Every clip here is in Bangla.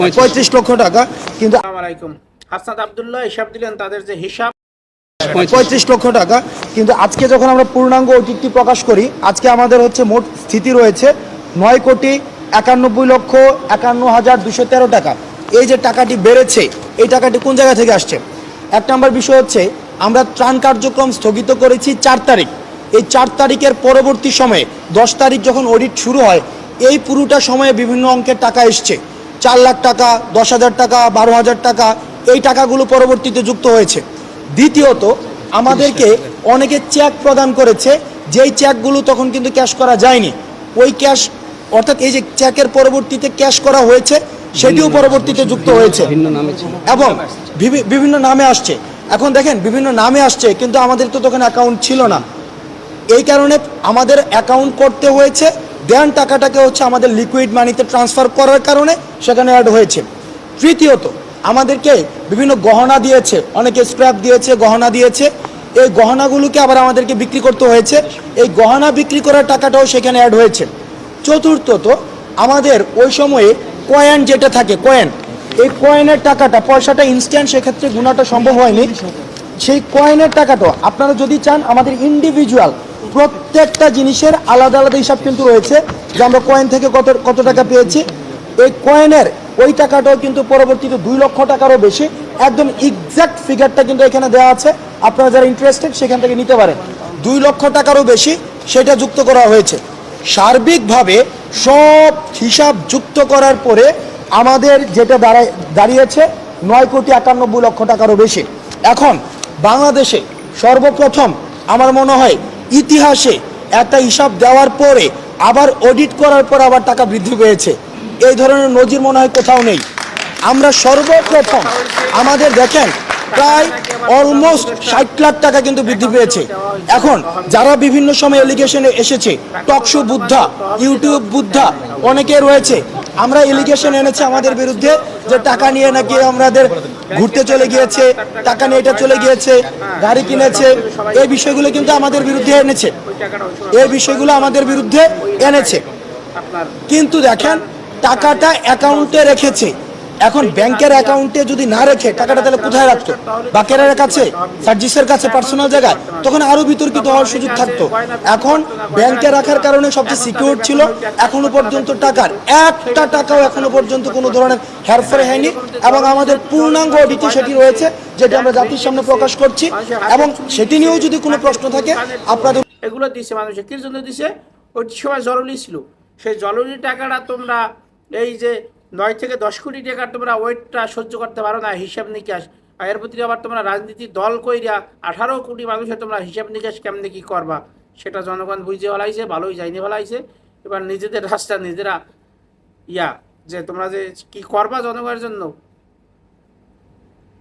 পঁয়ত্রিশ লক্ষ। টাকা কিন্তু হাসনাত আবদুল্লাহ হিসাব দিলেন তাদের যে হিসাব পঁয়ত্রিশ। লক্ষ টাকা কিন্তু আজকে যখন আমরা পূর্ণাঙ্গ ওটিটি প্রকাশ করি আজকে আমাদের হচ্ছে মোট স্থিতি রয়েছে নয় কোটি একানব্বই লক্ষ একান্ন হাজার দুশো তেরো টাকা। এই যে টাকাটি বেড়েছে এই টাকাটি কোন জায়গা থেকে আসছে? এক নম্বর বিষয় হচ্ছে আমরা ত্রাণ কার্যক্রম স্থগিত করেছি চার তারিখ। এই চার তারিখের পরবর্তী সময়ে দশ তারিখ যখন অডিট শুরু হয় এই পুরোটা সময়ে বিভিন্ন অঙ্কের টাকা এসছে। চার লাখ টাকা দশ হাজার টাকা বারো হাজার টাকা এই টাকাগুলো পরবর্তীতে যুক্ত হয়েছে। দ্বিতীয়ত আমাদেরকে অনেকে চেক প্রদান করেছে যেই চেকগুলো তখন কিন্তু ক্যাশ করা যায়নি। ওই ক্যাশ অর্থাৎ এই যে চেকের পরবর্তীতে ক্যাশ করা হয়েছে সেটিও পরবর্তীতে যুক্ত হয়েছে। এবং বিভিন্ন নামে আসছে। এখন দেখেন বিভিন্ন নামে আসছে কিন্তু আমাদের তো তখন অ্যাকাউন্ট ছিল না। এই কারণে আমাদের অ্যাকাউন্ট করতে হয়েছে দেন টাকাটাকে হচ্ছে আমাদের লিকুইড মানিতে ট্রান্সফার করার কারণে সেখানে অ্যাড হয়েছে। তৃতীয়ত, আমাদেরকে বিভিন্ন গহনা দিয়েছে, অনেকে স্ক্র্যাপ দিয়েছে, গহনা দিয়েছে। এই গহনাগুলোকে আবার আমাদেরকে বিক্রি করতে হয়েছে। এই গহনা বিক্রি করার টাকাটাও সেখানে অ্যাড হয়েছে। চতুর্থত, আমাদের ওই সময়ে কয়েন যেটা থাকে কয়েন এই কয়েনের টাকাটা, পয়সাটা ইনস্ট্যান্ট সেক্ষেত্রে গুণাটা সম্ভব হয়নি। সেই কয়েনের টাকাটা, আপনারা যদি চান আমাদের ইন্ডিভিজুয়াল প্রত্যেকটা জিনিসের আলাদা আলাদা হিসাব কিন্তু রয়েছে যে আমরা কয়েন থেকে কত কত টাকা পেয়েছি। এই কয়েনের ওই টাকাটাও কিন্তু পরবর্তীতে দুই লক্ষ টাকারও বেশি। একদম এক্সাক্ট ফিগারটা কিন্তু এখানে দেওয়া আছে। আপনারা যারা ইন্টারেস্টেড সেখান থেকে নিতে পারেন। দুই লক্ষ টাকারও বেশি সেটা যুক্ত করা হয়েছে। সার্বিকভাবে সব হিসাব যুক্ত করার পরে আমাদের যেটা দাঁড়ায়, দাঁড়িয়েছে নয় কোটি একানব্বই লক্ষ টাকারও বেশি। এখন বাংলাদেশে সর্বপ্রথম আমার মনে হয় ইতিহাসে একটা হিসাব দেওয়ার পরে আবার অডিট করার পর আবার টাকা বৃদ্ধি পেয়েছে। এই ধরনের নজির মনে হয় কোথাও নেই। আমরা সর্বপ্রথম আমাদের দেখেন, প্রায় অলমোস্ট ষাট লাখ টাকা কিন্তু বৃদ্ধি পেয়েছে। এখন যারা বিভিন্ন সময় এলিগেশনে এসেছে টকশো বুদ্ধা, ইউটিউব বুদ্ধা, অনেকে রয়েছে আমরা এলিগেশন এনেছি আমাদের বিরুদ্ধে যে টাকা নিয়ে নাকি আমাদের ঘুরতে চলে গিয়েছে, টাকা নিয়ে এটা চলে গিয়েছে, গাড়ি কিনেছে, এই বিষয়গুলো কিন্তু আমাদের বিরুদ্ধে এনেছে। এই বিষয়গুলো আমাদের বিরুদ্ধে এনেছে। কিন্তু দেখেন, টাকাটা অ্যাকাউন্টে রেখেছে। এখন ব্যাংকের অ্যাকাউন্টে যদি না রেখে টাকাটা তাহলে কোথায় রাখতো? বাকেরার কাছে? সার্জিসের কাছে পার্সোনাল জায়গায়? তখন আরও বিতর্কিত হওয়ার সুযোগ থাকতো। এখন ব্যাংকে রাখার কারণে সবচেয়ে সিকিউর ছিল এখনও পর্যন্ত টাকার। একটা টাকাও এখনও পর্যন্ত কোনো ধরনের হেরফের হয়নি এবং আমাদের পূর্ণাঙ্গ অডিটে সেটি রয়েছে, যেটা আমরা জাতির সামনে প্রকাশ করছি এবং সেটি নিয়েও যদি কোনো প্রশ্ন থাকে, আপনাদের এগুলো দিছে মানুষে। কির জন্য দিছে? ওই সময় জরুরি ছিল। সেই জরুরি টাকাটা তোমরা এই যে নয় থেকে দশ কোটি টাকার তোমরা ওয়েটটা সহ্য করতে পারো না, হিসাব নিকাশ। এর প্রতি আবার তোমরা রাজনীতি দল কইরা আঠারো কোটি মানুষের তোমরা হিসাব নিকাশ কেমনে কি করবা? সেটা জনগণ বুঝে ফেলাইছে ভালোই যাইনি ফেলাইছে এবার নিজেদের রাস্তা, নিজেরা ইয়া, যে তোমরা যে কি করবা জনগণের জন্য?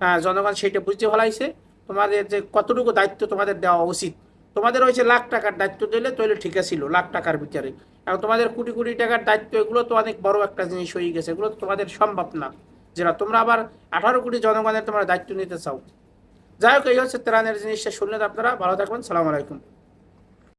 হ্যাঁ জনগণ সেইটা বুঝতে ফেলাইছে তোমাদের যে কতটুকু দায়িত্ব তোমাদের দেওয়া উচিত। তোমাদের হয়েছে লাখ টাকার দায়িত্ব দিলে তাহলে ঠিক ছিল, লাখ টাকার ভিতরে। এখন তোমাদের কোটি কোটি টাকার দায়িত্ব, এগুলো তো অনেক বড় একটা জিনিস হয়ে গেছে, এগুলো তো তোমাদের সম্ভব না। যেটা তোমরা আবার আঠারো কোটি জনগণের তোমরা দায়িত্ব নিতে চাও। যাই হোক, এই হচ্ছে ত্রাণের জিনিসটা শুনলেন আপনারা, ভালো থাকবেন, সালাম আলাইকুম।